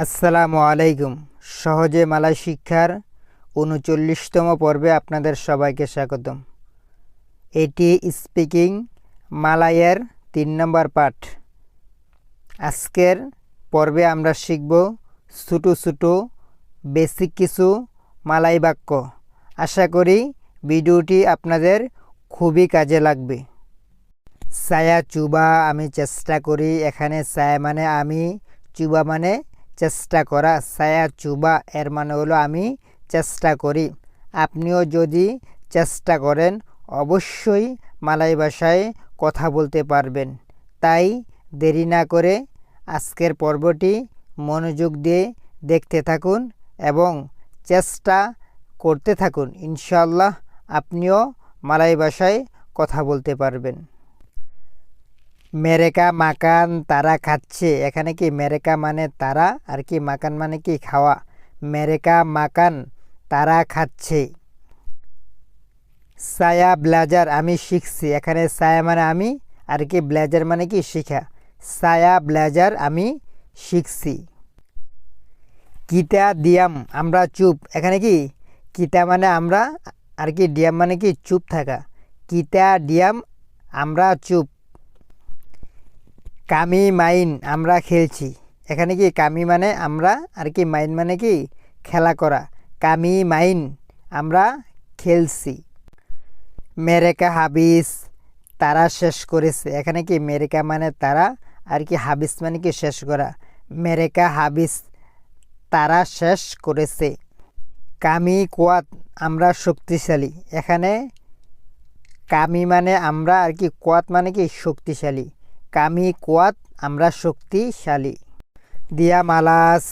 আসসালামু আলাইকুম। সহজে মালয় শিক্ষার উনচল্লিশতম পর্বে আপনাদের সবাইকে স্বাগতম। এটি স্পিকিং মালায়ের তিন নম্বর পাঠ। আজকের পর্বে আমরা শিখব ছোটো ছোটো বেসিক কিছু মালাই বাক্য। আশা করি ভিডিওটি আপনাদের খুবই কাজে লাগবে। ছায়া চুবা আমি চেষ্টা করি, এখানে ছায়া মানে আমি, চুবা মানে চেষ্টা করা, ছায়া চুবা, এর মানে হলো আমি চেষ্টা করি। আপনিও যদি চেষ্টা করেন, অবশ্যই মালাই ভাষায় কথা বলতে পারবেন। তাই দেরি না করে আজকের পর্বটি মনোযোগ দিয়ে দেখতে থাকুন এবং চেষ্টা করতে থাকুন। ইনশাল্লাহ আপনিও মালাই ভাষায় কথা বলতে পারবেন। মেরেকা মাকান তারা খাচ্ছে। এখানে কি মেরেকা মানে তারা? আর কি মাকান মানে কি খাওয়া? মেরেকা মাকান তারা খাচ্ছে। সায়া ব্লেজার, আমি শিখছি। এখানে সায়া মানে আমি, আর কি ব্লেজার মানে কি শিখা? সায়া ব্লেজার, আমি শিখছি। কিতা দিয়াম, আমরা চুপ। এখানে কি? কিতা মানে আমরা, আর কি ডিয়াম মানে কি চুপ থাকা? কিতা ডিয়াম আমরা চুপ। কামি মাইন আমরা খেলছি। এখানে কি কামি মানে আমরা? আর কি মাইন মানে কি? খেলা করা। কামি মাইন আমরা খেলছি। মেরেকা হাবিস তারা শেষ করেছে। এখানে কি মেরেকা মানে তারা? আর কি হাবিস মানে কি শেষ করা? মেরেকা হাবিস তারা শেষ করেছে। কামি কোয়াত আমরা শক্তিশালী। এখানে কামি মানে আমরা, আর কি কোয়াত মানে কি শক্তিশালী। কামি কোয়াত, আমরা শক্তিশালী। দিয়া মালাস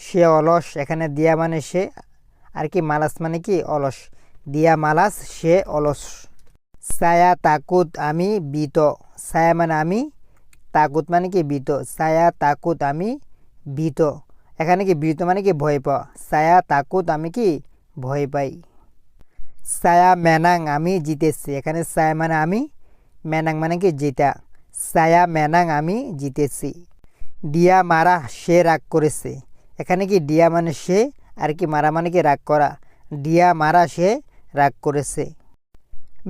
সে অলস, এখানে দিয়া মানে সে, আর কি মালাস মানে কি? অলস। দিয়া মালাস সে অলস। ছায়া, তাকুত, আমি বিত। ছায়া মানে আমি, তাকুত মানে কি বিত? ছায়া, তাকুত, আমি বিত। এখানে কি বিত মানে কি ভয় পাওয়া? ছায়া, তাকুত, আমি কি ভয় পাই? ছায়া, মেনাং, আমি জিতেছি। এখানে ছায়া মানে আমি মেনাং মানে কি? জিতা সায়া মেনাং আমি জিতেছি। ডিয়া মারা সে রাগ করেছে। এখানে কি ডিয়া মানে সে? আর কি মারা মানে কি রাগ করা? ডিয়া মারা সে রাগ করেছে।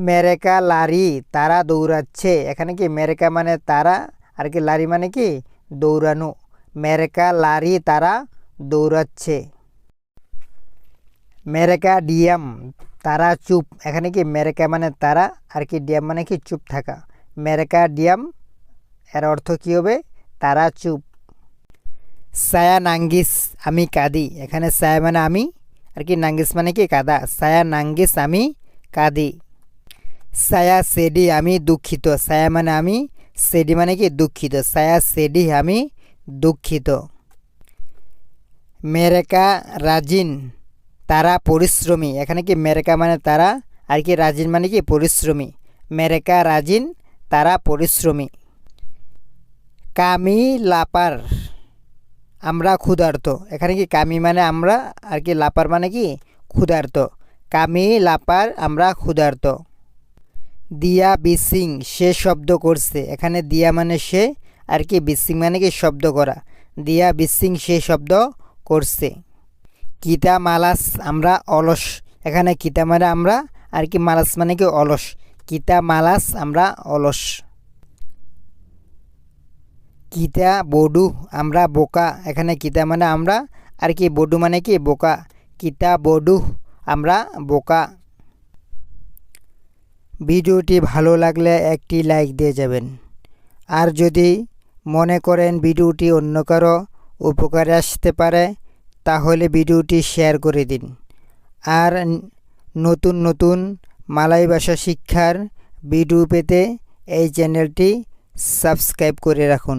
মেরেকা লারি তারা দৌড়াচ্ছে। এখানে কি মেরেকা মানে তারা? আর কি লারি মানে কি? দৌড়ানো। মেরেকা লারি তারা দৌড়াচ্ছে। মেরেকা ডিয়াম তারা চুপ। এখানে কি মেরেকা মানে তারা, আর কি ডিয়াম মানে কি চুপ থাকা? মেরেকা ডিয়াম, এর অর্থ কী হবে? তারা চুপ। সায়া নাঙ্গিস, আমি কাঁদি। এখানে সায়া মানে আমি, আর কি নাঙ্গিস মানে কি কাদা? সায়া নাঙ্গিস, আমি কাঁদি। সায়া সেডি, আমি দুঃখিত। সায়া মানে আমি, সেডি মানে কি দুঃখিত? সায়া সেডি, আমি দুঃখিত। মেরেকা রাজিন তারা পরিশ্রমী। এখানে কি মেরেকা মানে তারা? আর কি রাজিন মানে কি পরিশ্রমী? মেরেকা, রাজিন, তারা পরিশ্রমী। কামি, লাপার। আমরা ক্ষুধার্ত। এখানে কি কামি মানে আমরা? আর কি লাপার মানে কি? ক্ষুধার্ত। কামি, লাপার, আমরা ক্ষুধার্ত। দিয়া বিসিং, সে শব্দ করছে। এখানে দিয়া মানে সে, আর কি বিসিং মানে কি শব্দ করা। দিয়া বিসিং, সে শব্দ করছে। কিতা মালাস আমরা অলস। এখানে কিতা মানে আমরা আর কি মালাস মানে কি অলস। কিতা মালাস আমরা অলস। কিতা বডু আমরা বোকা। এখানে কিতা মানে আমরা আর কি বডু মানে কি বোকা। কিতা বডু আমরা বোকা। ভিডিওটি ভালো লাগলে একটি লাইক দিয়ে যাবেন। আর যদি মনে করেন ভিডিওটি অন্য কারও উপকারে আসতে পারে তাহলে ভিডিওটি শেয়ার করে দিন। আর নতুন নতুন মালাই ভাষা শিক্ষার ভিডিও পেতে এই চ্যানেলটি সাবস্ক্রাইব করে রাখুন।